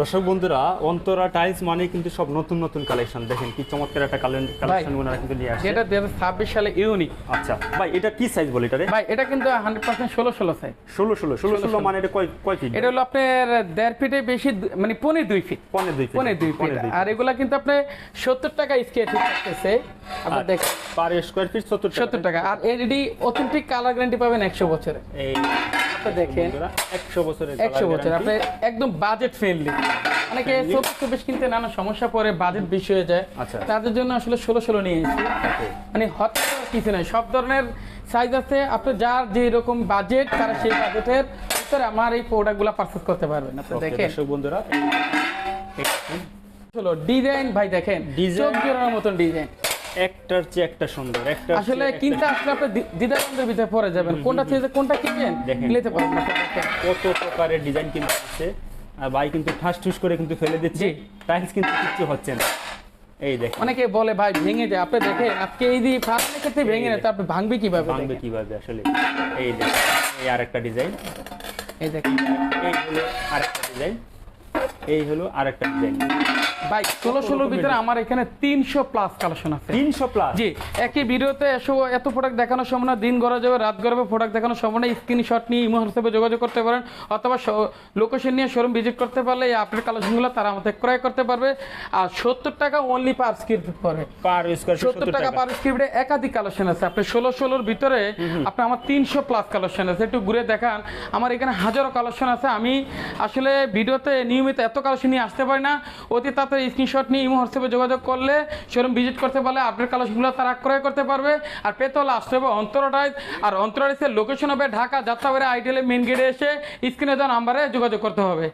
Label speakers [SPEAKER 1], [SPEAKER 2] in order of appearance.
[SPEAKER 1] দর্শক বন্ধুরা অন্তরা টাইলস মানে কিন্তু সব নতুন নতুন কালেকশন দেখেন কি চমৎকার একটা কালেকশন ওনারা কিন্তু নিয়ে আসছে।
[SPEAKER 2] হাজার ছাব্বিশ সালে ইউনিক
[SPEAKER 1] আচ্ছা ভাই এটা কি সাইজ বলে এটা রে?
[SPEAKER 2] ভাই এটা কিন্তু হান্ড্রেড পার্সেন্ট ষোলো ষোলো সাইজ
[SPEAKER 1] ষোলো ষোলো ষোলো ষোলো মানে এটা কয় কয় ফিট
[SPEAKER 2] এটা হলো আপনার দেড় ফিটে বেশি মানে পনেরো দুই ফিট
[SPEAKER 1] পনেরো দুই ফিট
[SPEAKER 2] পনেরো দুই ফিট আর এগুলা কিন্তু আপনি সত্তর টাকা স্কেচ করতেছে আপনি দেখেন।
[SPEAKER 1] পার স্কোয়ার ফিট সত্তর
[SPEAKER 2] সত্তর টাকা। আর এলইডি অথেন্টিক কালার গ্যারান্টি পাবেন একশো বছরে।
[SPEAKER 1] এই
[SPEAKER 2] দেখেন
[SPEAKER 1] একশো বছরের
[SPEAKER 2] একশো বছর আপনি একদম বাজেট ফ্রেন্ডলি অনেকে চব্বিশ চব্বিশ কিনতে নানা সমস্যা পরে বাজেট বেশি হয়ে যায়।
[SPEAKER 1] আচ্ছা।
[SPEAKER 2] তাদের জন্য আসলে ষোলো ষোলো নিয়ে এসেছি। মানে হট কিছু নাই। সব ধরনের সাইজ আছে। আপনি যার যে রকম বাজেট তারা সেই বাজেটের ভিতরে আমার এই প্রোডাক্টগুলো পারচেজ করতে পারবেন। আপনি দেখেন।
[SPEAKER 1] বন্ধুরা
[SPEAKER 2] হলো ডিজাইন ভাই দেখেন। চোখ জোড়ানোর মতন ডিজাইন
[SPEAKER 1] একটার চেয়ে একটা সুন্দর একটা
[SPEAKER 2] আসলে কিনতে আসলে আপনি দ্বিধাদ্বন্দ্বের ভিতরে পড়ে যাবেন। কোনটা চেয়ে কোনটা কিনবেন। নিতে দেখেন
[SPEAKER 1] কত প্রকারের ডিজাইন কিন্তু আছে। আর ভাই কিন্তু ঠাস ঠুস করে কিন্তু ফেলে দিচ্ছে। টাইলস কিন্তু কিচ্ছু হচ্ছে না। এই দেখেন।
[SPEAKER 2] অনেকে বলে ভাই ভেঙে যায় আপনি দেখেন আজকে এই দিয়ে ফার্মের ক্ষেত্রে ভেঙে তো আপনি ভাঙবে কীভাবে
[SPEAKER 1] ভাঙবে। কীভাবে আসলে? এই দেখেন এই আরেকটা ডিজাইন।
[SPEAKER 2] এই দেখেন।
[SPEAKER 1] এই হলো আরেকটা ডিজাইন। এই হলো আরেকটা ডিজাইন
[SPEAKER 2] ভাই ষোলো ষোলোর ভিতরে আমার এখানে তিনশো প্লাস কালেকশন আছে।
[SPEAKER 1] তিনশো প্লাস
[SPEAKER 2] জি একই ভিডিওতে এসো এত প্রোডাক্ট দেখানোর সম্ভাবনা দিন গড়া যাবে রাত গড়বে প্রোডাক্ট দেখানোর সম্ভাবনা স্ক্রিনশট নিয়ে ইমো হোয়াটসঅ্যাপে যোগাযোগ করতে পারেন অথবা লোকেশন নিয়ে শোরুম ভিজিট করতে পারলে এই আপডেট কালেকশনগুলো তারা আমাদের ক্রয় করতে পারবে। আর সত্তর টাকা অনলি পার স্ক্রিন পড়বে
[SPEAKER 1] পার
[SPEAKER 2] সত্তর টাকা পার স্ক্রিপ্টে একাধিক কালেকশন আছে। আপনি ষোলো ষোলোর ভিতরে আপনার আমার তিনশো প্লাস কালেকশন আছে। একটু ঘুরে দেখান। আমার এখানে হাজারো কালেকশন আছে। আমি আসলে ভিডিওতে নিয়মিত এত কালেকশন নিয়ে আসতে পারে না। অতি তাড়াতাড়ি স্ক্রিনশট নিয়ে ইমো, হোয়াটসঅ্যাপে যোগাযোগ করলে সেরকম ভিজিট করতে পারলে আপডেট কালেকশনগুলো তারা ক্রয় করতে পারবে। আর পেতে হলে আসতে হবে অন্তরটাইজ আর অন্তরাইজের লোকেশন হবে ঢাকা, যাত্রাবাড়ি আইটেলের মেন গেটে এসে স্ক্রিনে দেওয়া নাম্বারে যোগাযোগ করতে হবে।